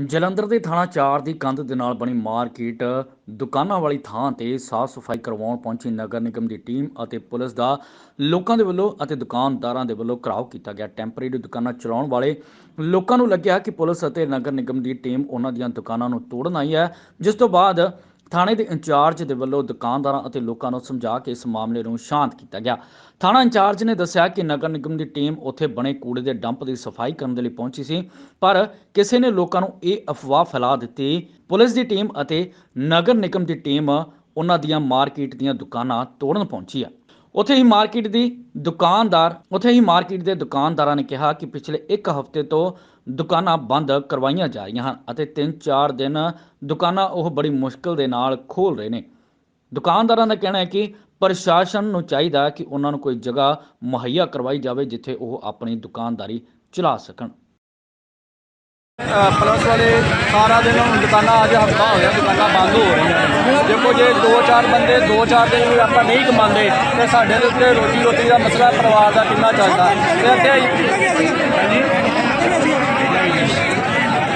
ਜਲੰਧਰ ਦੇ ਥਾਣਾ 4 ਦੀ ਕੰਧ ਦੇ ਨਾਲ ਬਣੀ ਮਾਰਕੀਟ ਦੁਕਾਨਾਂ ਵਾਲੀ ਥਾਂ ਤੇ ਸਾਫ਼ ਸਫ਼ਾਈ ਕਰਵਾਉਣ ਪਹੁੰਚੀ ਨਗਰ ਨਿਗਮ ਦੀ ਟੀਮ ਅਤੇ ਪੁਲਿਸ ਦਾ ਲੋਕਾਂ ਦੇ ਵੱਲੋਂ ਅਤੇ ਦੁਕਾਨਦਾਰਾਂ ਦੇ ਵੱਲੋਂ ਘਰਾਓ ਕੀਤਾ ਗਿਆ। ਟੈਂਪਰੇਰੀ ਦੁਕਾਨਾਂ ਚਲਾਉਣ ਵਾਲੇ ਲੋਕਾਂ ਨੂੰ ਲੱਗਿਆ ਕਿ ਪੁਲਿਸ ਅਤੇ ਨਗਰ ਨਿਗਮ ਦੀ ਟੀਮ ਉਹਨਾਂ ਦੀਆਂ ਦੁਕਾਨਾਂ ਨੂੰ ਤੋੜਨ ਆਈ ਹੈ। ਜਿਸ ਤੋਂ ਬਾਅਦ ਥਾਣੇ ਦੇ ਇੰਚਾਰਜ ਦੇ ਵੱਲੋਂ ਦੁਕਾਨਦਾਰਾਂ ਅਤੇ ਲੋਕਾਂ ਨੂੰ ਸਮਝਾ ਕੇ ਇਸ ਮਾਮਲੇ ਨੂੰ ਸ਼ਾਂਤ ਕੀਤਾ ਗਿਆ। ਥਾਣਾ ਇੰਚਾਰਜ ਨੇ ਦੱਸਿਆ ਕਿ ਨਗਰ ਨਿਗਮ ਦੀ ਟੀਮ ਉੱਥੇ ਬਣੇ ਕੂੜੇ ਦੇ ਡੰਪ ਦੀ ਸਫ਼ਾਈ ਕਰਨ ਦੇ ਲਈ ਪਹੁੰਚੀ ਸੀ, ਪਰ ਕਿਸੇ ਨੇ ਲੋਕਾਂ ਨੂੰ ਇਹ ਅਫਵਾਹ ਫੈਲਾ ਦਿੱਤੀ। ਪੁਲਿਸ ਦੀ ਟੀਮ ਅਤੇ ਨਗਰ ਨਿਗਮ ਦੀ ਟੀਮ ਉਹਨਾਂ ਦੀਆਂ ਮਾਰਕੀਟ ਦੀਆਂ ਦੁਕਾਨਾਂ ਤੋੜਨ ਪਹੁੰਚੀ ਆ ਉੱਥੇ ਹੀ ਮਾਰਕੀਟ ਦੀ ਦੁਕਾਨਦਾਰ, ਉੱਥੇ ਹੀ ਮਾਰਕੀਟ ਦੇ ਦੁਕਾਨਦਾਰਾਂ ਨੇ ਕਿਹਾ ਕਿ ਪਿਛਲੇ 1 ਹਫ਼ਤੇ ਤੋਂ ਦੁਕਾਨਾਂ ਬੰਦ ਕਰਵਾਈਆਂ ਜਾ ਰਹੀਆਂ ਹਨ ਅਤੇ 3-4 ਦਿਨ ਦੁਕਾਨਾਂ ਉਹ ਬੜੀ ਮੁਸ਼ਕਲ ਦੇ ਨਾਲ ਖੋਲ ਰਹੇ ਨੇ। ਦੁਕਾਨਦਾਰਾਂ ਦਾ ਕਹਿਣਾ ਹੈ ਕਿ ਪ੍ਰਸ਼ਾਸਨ ਨੂੰ ਚਾਹੀਦਾ ਕਿ ਉਹਨਾਂ ਨੂੰ ਕੋਈ ਜਗ੍ਹਾ ਮੁਹੱਈਆ ਕਰਵਾਈ ਜਾਵੇ ਜਿੱਥੇ ਉਹ ਆਪਣੀ ਦੁਕਾਨਦਾਰੀ ਚਲਾ ਸਕਣ। ਪਲਸ ਵਾਲੇ ਸਾਰਾ ਦਿਨ ਹੁਣ ਦੁਕਾਨਾਂ ਅੱਜ ਹਫਤਾ ਹੋ ਗਿਆ, ਦੁਕਾਨਾਂ ਬੰਦ ਹੋ ਰਹੀਆਂ ਦੇਖੋ ਜੇ ਦੋ ਚਾਰ ਬੰਦੇ, ਦੋ ਚਾਰ ਦਿਨ ਵੀ ਆਪਾਂ ਨਹੀਂ ਕਮਾਉਂਦੇ, ਤੇ ਸਾਡੇ ਦੇ ਉੱਤੇ ਰੋਜੀ ਰੋਟੀ ਦਾ ਮਸਲਾ ਪਰਿਵਾਰ ਦਾ ਕਿੰਨਾ ਚੱਲਦਾ। ਤੇ ਅੱਗੇ ਹਾਂਜੀ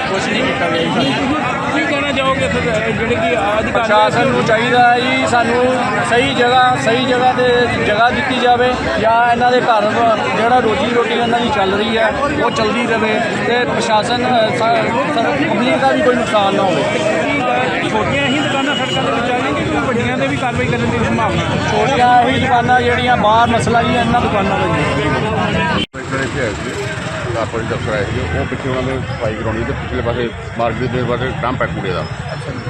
ਕੁਛ ਨਹੀਂ ਕੀਤਾ ਗਿਆ ਜੀ ਸਾਨੂੰ। ਕੀ ਕਹਿਣਾ ਚਾਹੋਗੇ ਫਿਰ ਜਿਹੜੇ ਕਿ ਅਧਿਕਾਰੀ ਪ੍ਰਸ਼ਾਸਨ ਨੂੰ ਚਾਹੀਦਾ ਹੈ ਜੀ ਸਾਨੂੰ ਸਹੀ ਜਗ੍ਹਾ ਸਹੀ ਜਗ੍ਹਾ ਤੇ ਜਗ੍ਹਾ ਦਿੱਤੀ ਜਾਵੇ ਜਾਂ ਇਹਨਾਂ ਦੇ ਘਰ ਜਿਹੜਾ ਰੋਜੀ ਰੋਟੀ ਇਹਨਾਂ ਦੀ ਚੱਲ ਰਹੀ ਹੈ ਉਹ ਚੱਲਦੀ ਰਹੇ ਤੇ ਪ੍ਰਸ਼ਾਸਨ ਪਬਲਿਕ ਦਾ ਵੀ ਕੋਈ ਨੁਕਸਾਨ ਨਾ ਹੋਵੇ। ਛੋਟੀਆਂ ਹੀ ਦੁਕਾਨਾਂ ਸੜਕਾਂ ਦੇ ਵਿੱਚ ਆ ਰਹੀਆਂ ਕਿ ਵੱਡੀਆਂ ਦੇ ਵੀ ਕਾਰਵਾਈ ਕਰਨ ਦੀ ਸੰਭਾਵਨਾ ਹੈ? ਛੋਟੀਆਂ ਹੀ ਦੁਕਾਨਾਂ ਜਿਹੜੀਆਂ ਬਾਹਰ ਮਸਲਾ ਹੀ ਹੈ ਇਹਨਾਂ ਦੁਕਾਨਾਂ ਦਾ ਜੀ ਹੈ। ਕਾਰਪੋਰੇਟ ਦਫ਼ਤਰ ਆਏ ਸੀ ਉਹ ਪਿੱਛੇ ਉਹਨਾਂ ਨੇ ਸਫ਼ਾਈ ਕਰਾਉਣੀ ਤੇ ਪਿਛਲੇ ਪਾਸੇ ਮਾਰਕੀਟ ਦੇ ਪਾਸੇ ਡੰਪ ਹੈ ਕੂੜੇ ਦਾ।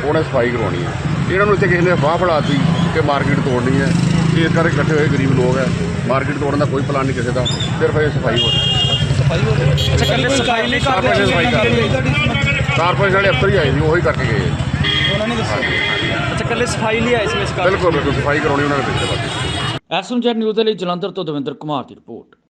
ਉਹਨੇ ਸਫ਼ਾਈ ਕਰਵਾਉਣੀ ਹੈ। ਇਹਨਾਂ ਨੂੰ ਇੱਥੇ ਕਿਸੇ ਨੇ ਅਫਵਾਹ ਫੜਾਤੀ ਕਿ ਮਾਰਕੀਟ ਤੋੜਨੀ ਹੈ। ਇਸ ਕਰਕੇ ਇਕੱਠੇ ਹੋਏ ਗਰੀਬ ਲੋਕ ਹੈ। ਮਾਰਕੀਟ ਤੋੜਨ ਦਾ ਕੋਈ ਪਲਾਨ ਨਹੀਂ ਕਿਸੇ ਦਾ। ਸਿਰਫ ਇਹ ਸਫ਼ਾਈ ਹੋ ਰਹੀ ਅੱਛਾ ਕੱਲੇ ਸਫ਼ਾਈ ਲਈ ਕਾਰਪੋਰੇਸ਼ਨ ਸਫ਼ਾਈ ਕਰ ਰਹੀ ਹੈ? ਕਾਰਪੋਰੇਸ਼ਨ ਵਾਲੇ ਅਫਸਰ ਹੀ ਆਏ ਸੀ ਉਹੀ ਕਰਕੇ ਗਏ। ਉਹਨਾਂ ਨੇ ਦੱਸਿਆ। ਅੱਛਾ ਕੱਲੇ ਸਫ਼ਾਈ ਲਈ ਆਏ ਸੀ ਇਸ ਬਿਲਕੁਲ ਬਿਲਕੁਲ ਸਫ਼ਾਈ ਕਰਾਉਣੀ ਉਹਨਾਂ ਨੇ ਪਾਸੇ ਐਸਐਮਜੈਡ ਨਿਊਜ਼ ਦੇ ਲਈ ਜਲੰਧਰ ਤੋਂ ਦਵਿੰਦਰ ਕੁਮਾਰ ਦੀ ਰਿਪੋਰਟ।